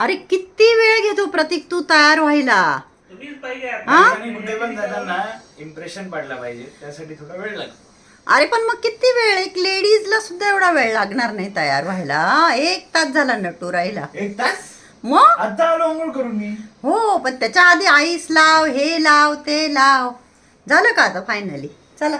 अरे किती वेळ घेतो प्रतीक तू तयार व्हायला? तुम्हीच पाहिजे हा? आणि कुठे पण जाताना इम्प्रेशन पडला पाहिजे त्यासाठी थोडा वेळ लागतो. अरे पण मग किती वेळ? एक लेडीजला सुद्धा एवढा वेळ लागणार नाही तयार व्हायला एक तास झाला नटू राहिला. एक तास? मग? आता आलो अंघोळ करून मी. हो पण त्याच्या आधी आईस लाव हे लाव ते लाव. झालं का आता फायनली चला.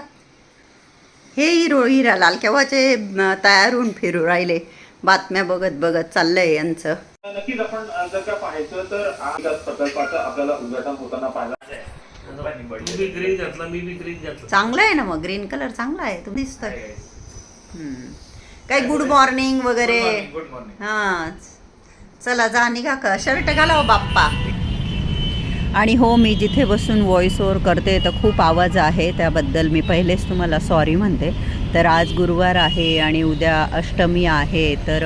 हे हिरो हिरालाल केव्हाचे अं, तयार होऊन फिरू राहिले. बातम्या बघत बघत चाललंय यांचं. नक्कीच आपण जर का पाहायचं तर आज प्रकल्पाचं आपल्याला उद्घाटन होताना पाहायला चांगलं आहे ना मग ग्रीन कलर चांगला आहे तू दिसतोय. हम्म. काही गुड मॉर्निंग वगैरे. हां. चला जा निघा का? शर्ट घाला हो बाप्पा. आणि हो मी जिथे बसून व्हॉइस ओव्हर करते तर खूप आवाज आहे त्याबद्दल मी पहिलेच तुम्हाला सॉरी म्हणते. तर आज गुरुवार आहे आणि उद्या अष्टमी आहे. तर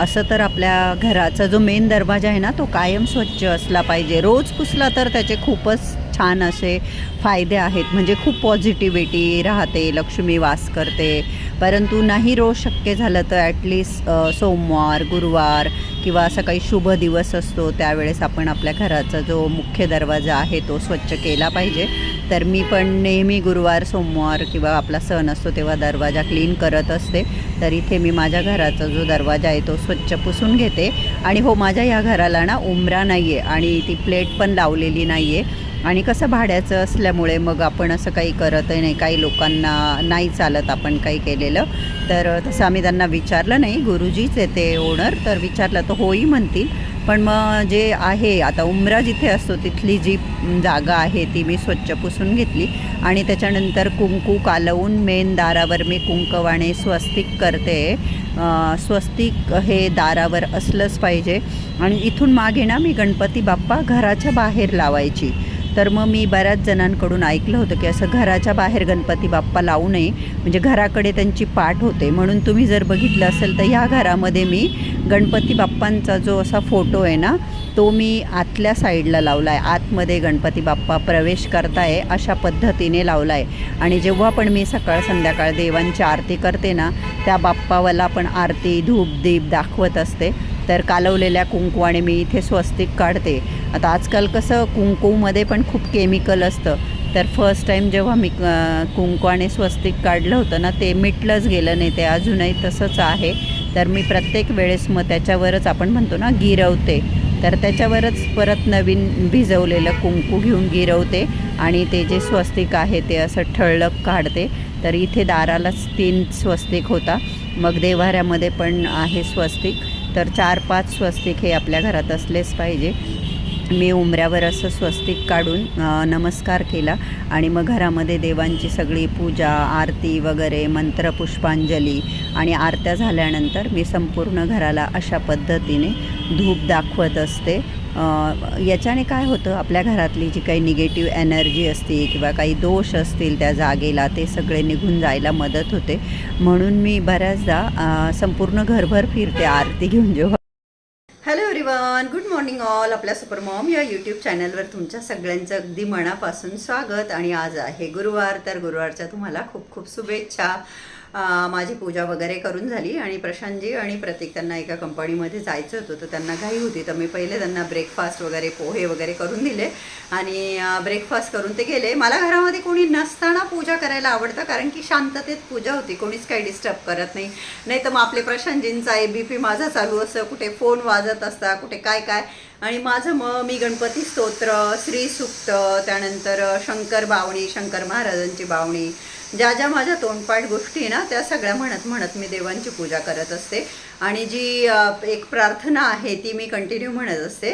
असं तर आपल्या घराचा जो मेन दरवाजा आहे ना तो कायम स्वच्छ असला पाहिजे. रोज पुसला तर त्याचे खूपच छान असे फायदे आहेत. म्हणजे खूप पॉझिटिव्हिटी राहते लक्ष्मी वास करते. परंतु नाही रोज शक्य झालं तर ॲटलिस्ट सोमवार गुरुवार किंवा असा काही शुभ दिवस असतो त्यावेळेस आपण आपल्या घराचा जो मुख्य दरवाजा आहे तो स्वच्छ केला पाहिजे. तर मी पण नेहमी गुरुवार सोमवार किंवा आपला सण असतो तेव्हा दरवाजा क्लीन करत असते. तर इथे मी माझ्या घराचा जो दरवाजा आहे तो स्वच्छ पुसून घेते. आणि हो माझ्या या घराला ना उमरा नाही आहे आणि ती प्लेट पण लावलेली नाही आहे आणि कसं भाड्याचं असल्यामुळे मग आपण असं काही करतही नाही. काही लोकांना नाही चालत आपण काही केलेलं. तर तसं आम्ही त्यांना विचारलं नाही गुरुजीच येते ओनर तर विचारलं तर होई म्हणतील. पण मग जे आहे आता उमरा जिथे असतो तिथली जी जागा आहे ती मी स्वच्छ पुसून घेतली. आणि त्याच्यानंतर कुंकू कालवून मेन दारावर मी कुंकवाने स्वस्तिक करते. स्वस्तिक हे दारावर असलंच पाहिजे. आणि इथून मागे ना मी गणपती बाप्पा घराच्या बाहेर लावायची. तर मग मी बऱ्याच जणांकडून ऐकलं होतं की असं घराच्या बाहेर गणपती बाप्पा लावू नये म्हणजे घराकडे त्यांची पाठ होते. म्हणून तुम्ही जर बघितलं असेल तर ह्या घरामध्ये मी गणपती बाप्पांचा जो असा फोटो आहे ना तो मी आतल्या साईडला लावला आहे आतमध्ये गणपती बाप्पा प्रवेश करताय अशा पद्धतीने लावला आहे आणि जेव्हा पण मी सकाळ संध्याकाळ देवांची आरती करते ना त्या बाप्पावाला पण आरती धूप दीप दाखवत असते. तर कालवलेल्या कुंकवाने मी इथे स्वस्तिक काढते. आता आजकाल कसं कुंकूमध्ये पण खूप केमिकल असतं. तर फर्स्ट टाईम जेव्हा मी कुंकू आणि स्वस्तिक काढलं होतं ना ते मिटलंच गेलं नाही ते अजूनही तसंच आहे. तर मी प्रत्येक वेळेस मग त्याच्यावरच आपण म्हणतो ना गिरवते. तर त्याच्यावरच परत नवीन भिजवलेलं कुंकू घेऊन गिरवते आणि ते जे स्वस्तिक आहे ते असं ठळक काढते. तर इथे दारालाच तीन स्वस्तिक होता. मग देवाऱ्यामध्ये पण आहे स्वस्तिक. तर चार पाच स्वस्तिक हे आपल्या घरात असलेच पाहिजे. मी उमऱ्यावर असं स्वस्तिक काढून नमस्कार केला आणि मग घरामध्ये देवांची सगळी पूजा आरती वगैरे मंत्र पुष्पांजली आणि आरत्या झाल्यानंतर मी संपूर्ण घराला अशा पद्धतीने धूप दाखवत असते. याच्याने काय होतं आपल्या घरातली जी काही निगेटिव्ह एनर्जी असते किंवा काही दोष असतील त्या जागेला ते सगळे निघून जायला मदत होते. म्हणून मी बऱ्याचदा संपूर्ण घरभर फिरते आरती घेऊन जेव्हा. एव्हरीवन गुड मॉर्निंग ऑल आपल्या सुपर मॉम या यूट्यूब चॅनलवर तुमच्या सगळ्यांचं अगदी मनापासून स्वागत. आणि आज आहे गुरुवार तर गुरुवारच्या तुम्हाला खूप खूप शुभेच्छा. माझी पूजा वगैरे करून झाली आणि प्रशांतजी आणि प्रतीक त्यांना एका कंपनीमध्ये जायचं होतं. तर त्यांना घाई होती. तर मी पहिले त्यांना ब्रेकफास्ट वगैरे पोहे वगैरे करून दिले. आणि ब्रेकफास्ट करून ते गेले. मला घरामध्ये कोणी नसताना पूजा करायला आवडतं. कारण की शांततेत पूजा होती. कोणीच काही डिस्टर्ब करत नाही. नाही तर मग आपले प्रशांतजींचा ए बी पी माझा चालू असतं. कुठे फोन वाजत असता कुठे काय काय. आणि माझं मग मी गणपती स्तोत्र श्रीसुक्त त्यानंतर शंकर बावणी शंकर महाराजांची बावणी ज्या ज्या माझ्या तोंडपाठ गोष्टी आहे ना त्या सगळ्या म्हणत म्हणत मी देवांची पूजा करत असते. आणि जी एक प्रार्थना आहे ती मी कंटिन्यू म्हणत असते.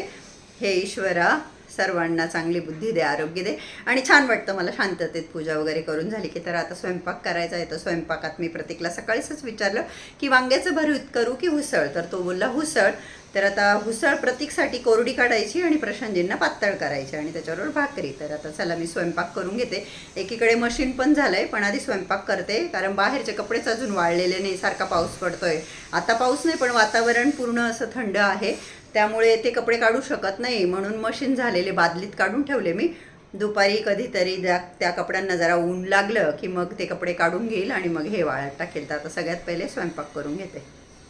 हे ईश्वरा सर्वांना चांगली बुद्धी दे आरोग्य दे. आणि छान वाटतं मला शांततेत पूजा वगैरे करून झाली की तर आता स्वयंपाक करायचा आहे तर स्वयंपाकात मी प्रतीकला सकाळीच विचारलं की वांग्याचं भरीत करू की हुसळ तर तो बोलला हुसळ तर आता हुसळ प्रतीकसाठी कोरडी काढायची आणि प्रशांतजींना पातळ करायची आणि त्याच्याबरोबर भाकरी. तर आता चला मी स्वयंपाक करून घेते. एकीकडे मशीन पण झालं आहे पण आधी स्वयंपाक करते कारण बाहेरचे कपडेच अजून वाळलेले नाही सारखा पाऊस पडतोय. आता पाऊस नाही पण वातावरण पूर्ण असं थंड आहे. त्यामुळे ते कपडे काढू शकत नाही. म्हणून मशीन झालेले बादलीत काढून ठेवले मी. दुपारी कधीतरी त्या त्या कपड्यांना जरा ऊन लागलं की मग ते कपडे काढून घेईल आणि मग हे वाळत टाकेल. तर आता सगळ्यात पहिले स्वयंपाक करून घेते.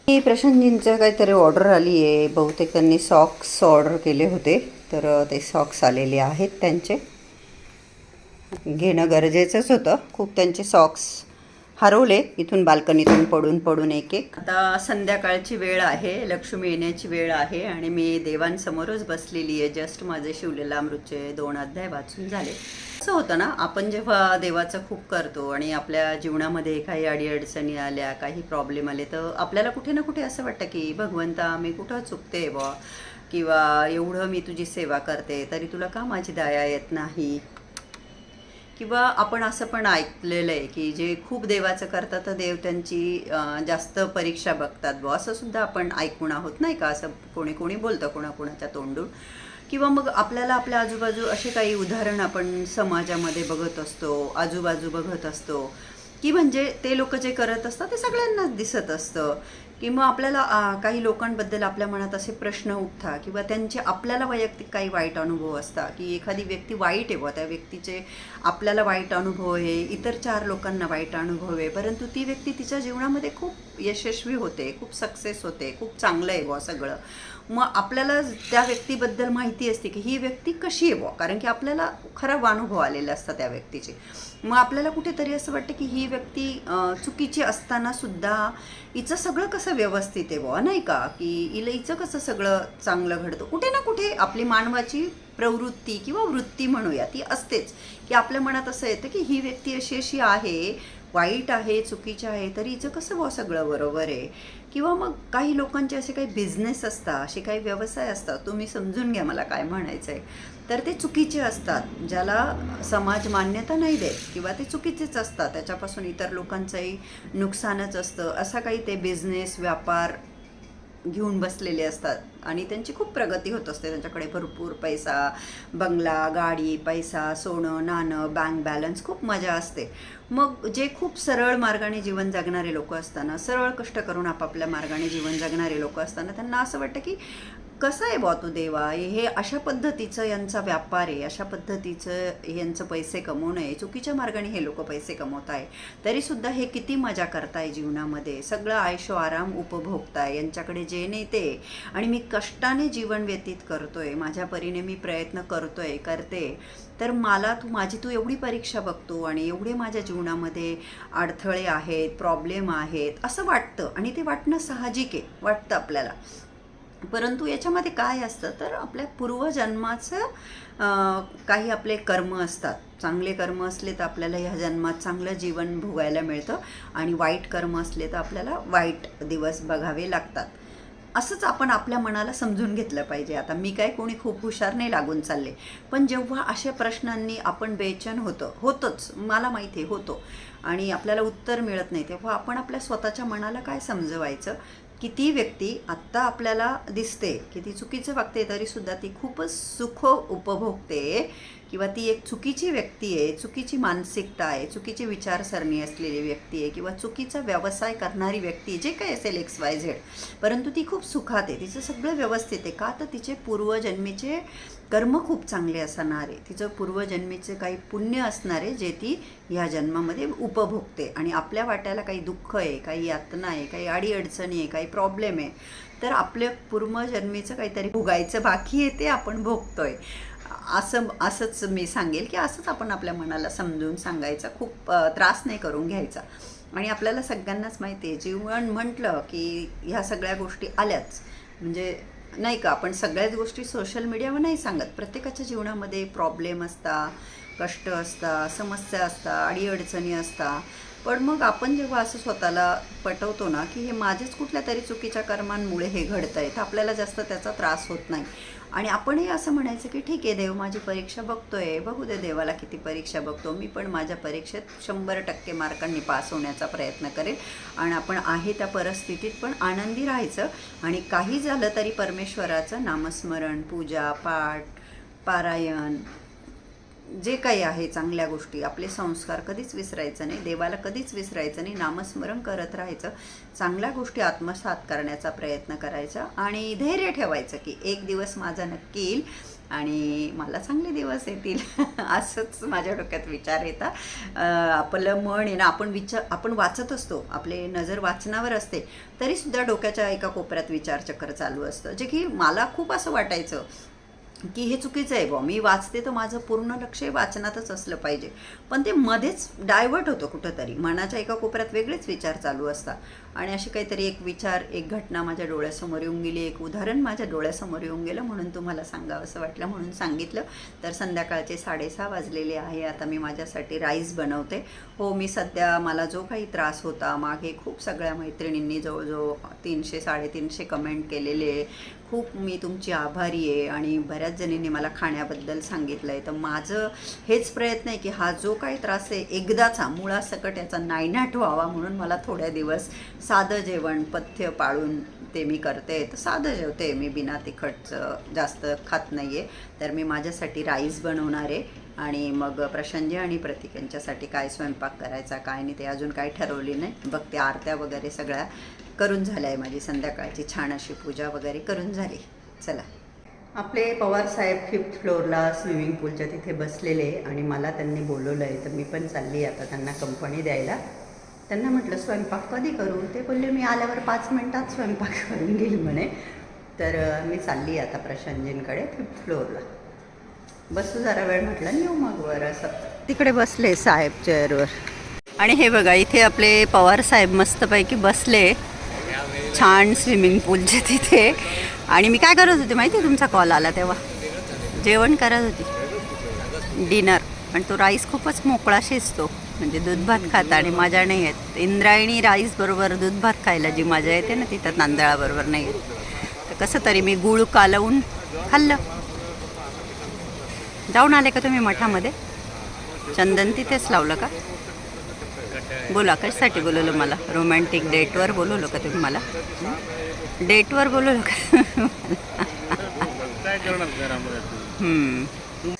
ही प्रशांतजींचं काहीतरी ऑर्डर आली आहे. बहुतेक त्यांनी सॉक्स ऑर्डर केले होते. तर ते सॉक्स आलेले आहेत त्यांचे. घेणं गरजेचंच होतं. खूप त्यांचे सॉक्स हरवले इथून बाल्कनीतून पडून पडून एक एक. आता संध्याकाळची वेळ आहे लक्ष्मी येण्याची वेळ आहे आणि मी देवांसमोरच बसलेली आहे. जस्ट माझे शिवलेला अमृतचे दोन अध्याय वाचून झाले. असं होतं ना आपण जेव्हा देवाचं खूप करतो आणि आपल्या जीवनामध्ये काही अडीअडचणी आल्या काही प्रॉब्लेम आले तर आपल्याला कुठे ना कुठे असं वाटतं की भगवंता मी कुठं चुकते बॉ किंवा एवढं मी तुझी सेवा करते तरी तुला का माझी दया येत नाही? किंवा आपण असं पण ऐकलेलं आहे की जे खूप देवाचं करतात तर देव त्यांची जास्त परीक्षा बघतात बुवा. असं सुद्धा आपण ऐकून आहोत नाही का? असं कोणी कोणी बोलतं कोणाकोणाच्या तोंडून. किंवा मग आपल्याला आपल्या आजूबाजू असे काही उदाहरण आपण समाजामध्ये बघत असतो आजूबाजू बघत असतो की म्हणजे ते लोक जे करत असतात ते सगळ्यांनाच दिसत असतं. किंवा आपल्याला काही लोकांबद्दल आपल्या मनात असे प्रश्न उठता किंवा त्यांचे आपल्याला वैयक्तिक काही वाईट अनुभव असतात की एखादी व्यक्ती वाईट आहे व त्या व्यक्तीचे आपल्याला वाईट अनुभव आहे इतर चार लोकांना वाईट अनुभव आहे परंतु ती व्यक्ती तिच्या जीवनामध्ये खूप यशस्वी होते खूप सक्सेस होते खूप चांगलं आहे बुवा सगळं. मग आपल्याला त्या व्यक्तीबद्दल माहिती असते की ही व्यक्ती कशी आहे बुवा? कारण की आपल्याला खराब अनुभव आलेले असतात त्या व्यक्तीचे. मग आपल्याला कुठेतरी असं वाटतं की ही व्यक्ती चुकीची असताना सुद्धा हिचं सगळं कसं व्यवस्थित आहे बुवा नाही का? की हिला हिचं कसं सगळं चांगलं घडतं? कुठे ना कुठे आपली मानवाची प्रवृत्ती किंवा वृत्ती म्हणूया ती असतेच. की आपल्या मनात असं येतं की ही व्यक्ती अशी अशी आहे वाईट आहे चुकीचे आहे तरी हिचं कसं बुवा सगळं बरोबर आहे? किंवा मग काही लोकांचे असे काही बिझनेस असतात असे काही व्यवसाय असतात तुम्ही समजून घ्या मला काय म्हणायचं आहे तर ते चुकीचे असतात ज्याला समाज मान्यता नाही देत किंवा ते चुकीचेच असतात. त्याच्यापासून इतर लोकांचंही नुकसानच असतं. असा काही ते बिझनेस व्यापार घेऊन बसलेले असतात आणि त्यांची खूप प्रगती होत असते. त्यांच्याकडे भरपूर पैसा बंगला गाडी पैसा सोनं नाणं बँक बॅलन्स खूप मजा असते. मग जे खूप सरळ मार्गाने जीवन जगणारे लोक असताना सरळ कष्ट करून आपापल्या मार्गाने जीवन जगणारे लोक असताना त्यांना असं वाटतं की कसं आहे बॉ तू देवा? हे अशा पद्धतीचं यांचा व्यापार आहे अशा पद्धतीचं यांचं पैसे कमवणं आहे चुकीच्या मार्गाने हे लोक पैसे कमवत आहे तरीसुद्धा हे किती मजा करताय जीवनामध्ये? सगळं आयशो आराम उपभोगताय यांच्याकडे जे नेते आणि मी कष्टाने जीवन व्यतीत करतोय. माझ्या परीने मी प्रयत्न करतोय करते. तर मला तू माझी तू एवढी परीक्षा बघतो आणि एवढे माझ्या जीवनामध्ये अडथळे आहेत प्रॉब्लेम आहेत असं वाटतं. आणि ते वाटणं साहजिक आहे वाटतं आपल्याला. परंतु याच्यामध्ये काय असतं तर आपल्या पूर्वजन्माचं काही आपले कर्म असतात. चांगले कर्म असले तर आपल्याला ह्या जन्मात चांगलं जीवन भोगायला मिळतं आणि वाईट कर्म असले तर आपल्याला वाईट दिवस बघावे लागतात. असंच आपण आपल्या मनाला समजून घेतलं पाहिजे. आता मी काय कोणी खूप हुशार नाही लागून चालले. पण जेव्हा अशा प्रश्नांनी आपण बेचन होतं होतंच. मला माहिती आहे होतो. आणि आपल्याला उत्तर मिळत नाही. तेव्हा आपण आपल्या स्वतःच्या मनाला काय समजवायचं? की ती व्यक्ती आत्ता आपल्याला दिसते की ती चुकीचं वागते तरीसुद्धा ती खूपच सुख उपभोगते किंवा ती एक चुकीची व्यक्ती आहे चुकीची मानसिकता आहे चुकीची विचारसरणी असलेली व्यक्ती आहे किंवा चुकीचा व्यवसाय करणारी व्यक्ती जे काही असेल एक्स वाय झेड परंतु ती खूप सुखात आहे तिचं सगळं व्यवस्थित आहे. का तर तिचे पूर्वजन्मीचे कर्म खूप चांगले असणार तिचं पूर्वजन्मीचे काही पुण्य असणारे जे ती ह्या जन्मामध्ये उपभोगते. आणि आपल्या वाट्याला काही दुःख आहे काही यातना आहे काही अडीअडचणी आहे काही प्रॉब्लेम आहे तर आपल्या पूर्वजन्मीचं काहीतरी भोगायचं बाकी आहे ते आपण भोगतोय. असं असंच मी सांगेल की असंच आपण आपल्या मनाला समजून सांगायचं खूप त्रास नाही करून घ्यायचा. आणि आपल्याला सगळ्यांनाच माहिती आहे जीवन म्हटलं की ह्या सगळ्या गोष्टी आल्याच. म्हणजे नाही का? आपण सगळ्याच गोष्टी सोशल मीडियावर नाही सांगत. प्रत्येकाच्या जीवनामध्ये प्रॉब्लेम असतात कष्ट असतात समस्या असतात अडीअडचणी असतात पण मग आपण जेव्हा असं स्वतःला पटवतो ना की हे माझेच कुठल्या तरी चुकीच्या कर्मांमुळे हे घडतं आहे तर आपल्याला जास्त त्याचा त्रास होत नाही. आणि आपणही असं म्हणायचं की ठीक आहे देव माझी परीक्षा बघतोय बघू दे देवाला किती परीक्षा बघतो मी पण माझ्या परीक्षेत शंभर टक्के मार्कांनी पास होण्याचा प्रयत्न करेल. आणि आपण आहे त्या परिस्थितीत पण आनंदी राहायचं आणि काही झालं तरी परमेश्वराचं नामस्मरण पूजा पाठ पारायण जे काही आहे चांगल्या गोष्टी आपले संस्कार कधीच विसरायचं नाही देवाला कधीच विसरायचं नाही नामस्मरण करत राहायचं चांगल्या गोष्टी आत्मसात करण्याचा प्रयत्न करायचा आणि धैर्य ठेवायचं की एक दिवस माझा नक्की येईल आणि मला चांगले दिवस येतील. असंच माझ्या डोक्यात विचार येतात आपलं मन आहे ना आपण विचार आपण वाचत असतो. आपले नजर वाचनावर असते. तरीसुद्धा डोक्याच्या एका कोपऱ्यात विचारचक्र चालू असतं. जे की मला खूप असं वाटायचं की हे चुकीचं आहे बुवा. मी वाचते तर माझं पूर्ण लक्ष वाचनातच असलं पाहिजे. पण ते मध्येच डायव्हर्ट होतं कुठंतरी. मनाच्या एका कोपऱ्यात वेगळेच विचार चालू असतात. आणि अशी काहीतरी एक विचार एक घटना माझ्या डोळ्यासमोर येऊन गेली एक उदाहरण माझ्या डोळ्यासमोर येऊन गेलं म्हणून तुम्हाला सांगावं असं वाटलं म्हणून सांगितलं. तर संध्याकाळचे साडेसहा वाजलेले आहे. आता मी माझ्यासाठी राईस बनवते. हो मी सध्या मला जो काही त्रास होता मागे खूप सगळ्या मैत्रिणींनी जवळजवळ तीनशे साडेतीनशे कमेंट केलेले. खूप मी तुमची आभारी आहे आणि बऱ्याच जणींनी मला खाण्याबद्दल सांगितलं आहे तर माझं हेच प्रयत्न आहे की हा जो काही त्रास आहे एकदाचा मुळासकट याचा नायनाट व्हावा म्हणून मला थोड्या दिवस साधं जेवण पथ्य पाळून ते मी करते. तर साधं जेवते मी बिना तिखटचं जास्त खात नाही आहे तर मी माझ्यासाठी राईस बनवणार आहे आणि मग प्रशांतजी आणि प्रतीक यांच्यासाठी काय स्वयंपाक करायचा काय नाही ते अजून काही ठरवली नाही. बघ ते आरत्या वगैरे सगळ्या. करून झालं आहे माझी संध्याकाळची छान अशी पूजा वगैरे करून झाली. चला. आपले पवार साहेब फिफ्थ फ्लोअरला स्विमिंग पूलच्या तिथे बसलेले आणि मला त्यांनी बोलवलं आहे तर मी पण चालली आता त्यांना कंपनी द्यायला. त्यांना म्हटलं स्वयंपाक कधी करू? ते बोलले मी आल्यावर पाच मिनटात स्वयंपाक करून घेईल म्हणे. तर मी चालली आता प्रशांतजींकडे फिफ्थ फ्लोअरला बसू जरा वेळ म्हटलं येऊ मग वर असं. तिकडे बसले साहेब चेअरवर आणि हे बघा इथे आपले पवार साहेब मस्तपैकी बसले. छान स्विमिंग पूलचे तिथे. आणि मी काय करत होते माहिती आहे तुमचा कॉल आला तेव्हा? जेवण करत होती. डिनर पण तो राईस खूपच मोकळा शिजतो. म्हणजे दूध भात खाता आणि मजा नाही येत. इंद्रायणी राईस बरोबर दूध भात खायला जी मजा येते ना तिथं तांदळाबरोबर नाही येत. तर कसं तरी मी गुळ कालवून खाल्लं. जाऊन आले का तुम्ही मठामध्ये? चंदन तिथेच लावलं का? बोला कशासाठी बोलवलं मला? रोमॅन्टिक डेटवर बोलवलं का तुम्ही मला? डेटवर बोलवलं का.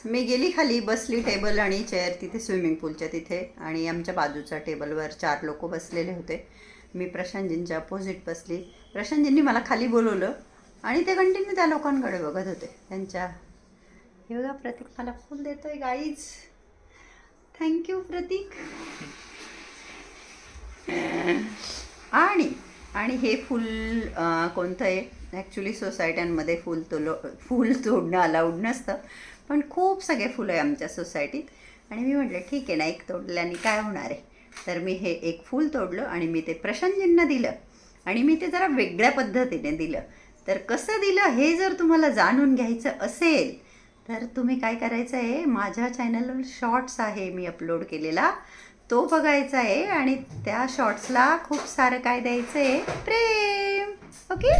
मी गेली खाली बसली टेबल आणि चेअर तिथे स्विमिंग पूलच्या तिथे. आणि आमच्या बाजूच्या टेबलवर चार लोक बसलेले होते. मी प्रशांतजींच्या अपोजिट बसली. प्रशांतजींनी मला खाली बोलवलं आणि ते कंटिन्यू त्या लोकांकडे बघत होते. त्यांच्या हे बघा प्रतीक मला फुल देतोय गाईज थँक्यू प्रतीक. आणि आणि हे फुल कोणतं आहे? ॲक्च्युली सोसायट्यांमध्ये फुल तोलो फुल तोडणं अलाउड नसतं. पण खूप सगळे फुलं आहे आमच्या सोसायटीत आणि मी म्हटलं ठीक आहे ना एक तोडल्याने काय होणार आहे? तर मी हे एक फूल तोडलं आणि मी ते प्रशांतजींना दिलं. आणि मी ते जरा वेगळ्या पद्धतीने दिलं. तर कसं दिलं हे जर तुम्हाला जाणून घ्यायचं असेल तर तुम्ही काय करायचं आहे? माझ्या चॅनलवर शॉर्ट्स आहे मी अपलोड केलेला. तो बघायचा आहे आणि त्या शॉर्ट्सला खूप सारं काय द्यायचं आहे प्रेम. ओके?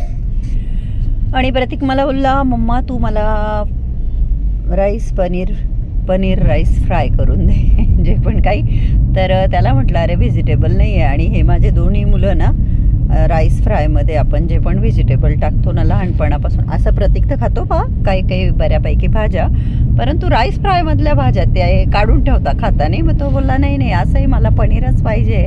आणि प्रतीक मला बोलला मम्मा तू मला rice paneer paneer rice fry करून दे. जे पण काही. तर त्याला म्हटलं अरे व्हेजिटेबल नाही आहे आणि हे माझे दोन्ही मुलं ना राईस फ्रायमध्ये आपण जे पण व्हेजिटेबल टाकतो ना लहानपणापासून असं प्रतीक तर खातो पा काही काही बऱ्यापैकी भाज्या. परंतु राईस फ्रायमधल्या भाज्या त्या काढून ठेवता खाता नाही. मग तो बोलला नाही नाही असंही मला पनीरच पाहिजे.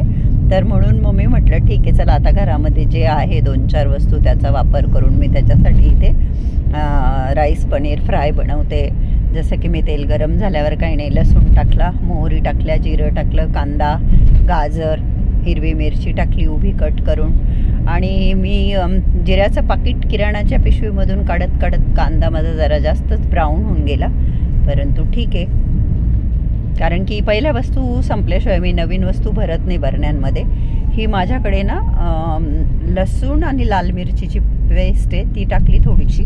तर म्हणून मग मी म्हटलं ठीक आहे चला आता घरामध्ये जे आहे दोन चार वस्तू त्याचा वापर करून मी त्याच्यासाठी इथे राईस पनीर फ्राय बनवते. जसं की मी तेल गरम झाल्यावर काही नाही लसूण टाकला मोहरी टाकल्या जिरं टाकलं कांदा गाजर हिरवी मिरची टाकली उभी कट करून. आणि मी जिऱ्याचं पाकिट किराणाच्या पिशवीमधून काढत काढत कांदा माझा जरा जास्तच ब्राऊन होऊन गेला. परंतु ठीक आहे. कारण की पहिल्या वस्तू संपल्याशिवाय मी नवीन वस्तू भरत नाही भरण्यांमध्ये ही माझ्याकडे ना लसूण आणि लाल मिरचीची पेस्ट आहे ती टाकली थोडीशी.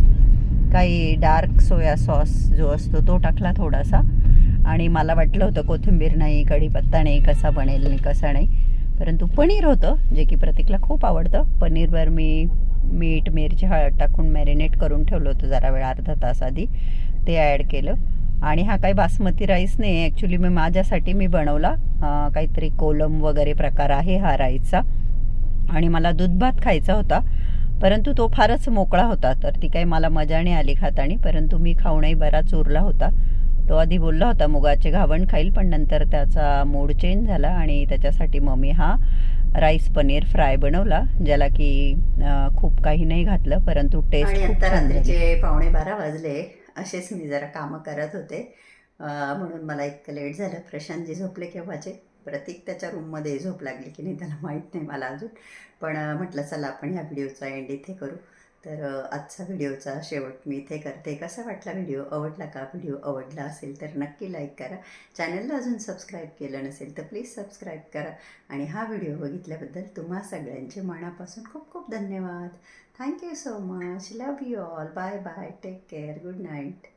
काही डार्क सोया सॉस जो असतो तो टाकला थोडासा. आणि मला वाटलं होतं कोथिंबीर नाही कढीपत्ता नाही कसा बनेल नाही कसा नाही. परंतु पनीर होतं जे की प्रतीकला खूप आवडतं. पनीरवर मी मीठ मिरची हळद टाकून मॅरिनेट करून ठेवलं होतं जरा वेळ अर्धा तास आधी. ते ॲड केलं. आणि हा काही बासमती राईस नाही ॲक्च्युली मी माझ्यासाठी मी बनवला. काहीतरी कोलम वगैरे प्रकार आहे हा राईसचा आणि मला दूध भात खायचा होता. परंतु तो फारच मोकळा होता. तर ती काही मला मजा नाही आली खातानी. परंतु मी खाऊनही बराच उरला होता. तो आधी बोलला होता मुगाचे घावण खाईल पण नंतर त्याचा मूड चेंज झाला आणि त्याच्यासाठी मम्मी हा राईस पनीर फ्राय बनवला ज्याला की खूप काही नाही घातलं परंतु टेस्ट खूप. रात्रीचे पावणे बारा वाजले असेच मी जरा कामं करत होते. म्हणून मला इतकं लेट झालं. प्रशांतजी झोपले केव्हाचे प्रतीक त्याच्या रूममध्ये झोप लागली की नाही त्याला माहीत नाही मला अजून. पण म्हटलं चला आपण ह्या व्हिडिओचा एंड इथे करू. तर आजचा व्हिडिओचा शेवट मी इथे करते. कसा वाटला व्हिडिओ? आवडला का व्हिडिओ? आवडला असेल तर नक्की लाईक करा. चॅनलला अजून सबस्क्राईब केलं नसेल तर प्लीज सबस्क्राईब करा. आणि हा व्हिडिओ बघितल्याबद्दल तुम्हा सगळ्यांचे मनापासून खूप खूप धन्यवाद. Thank you so much. Love you all. Bye bye. Take care. Good night.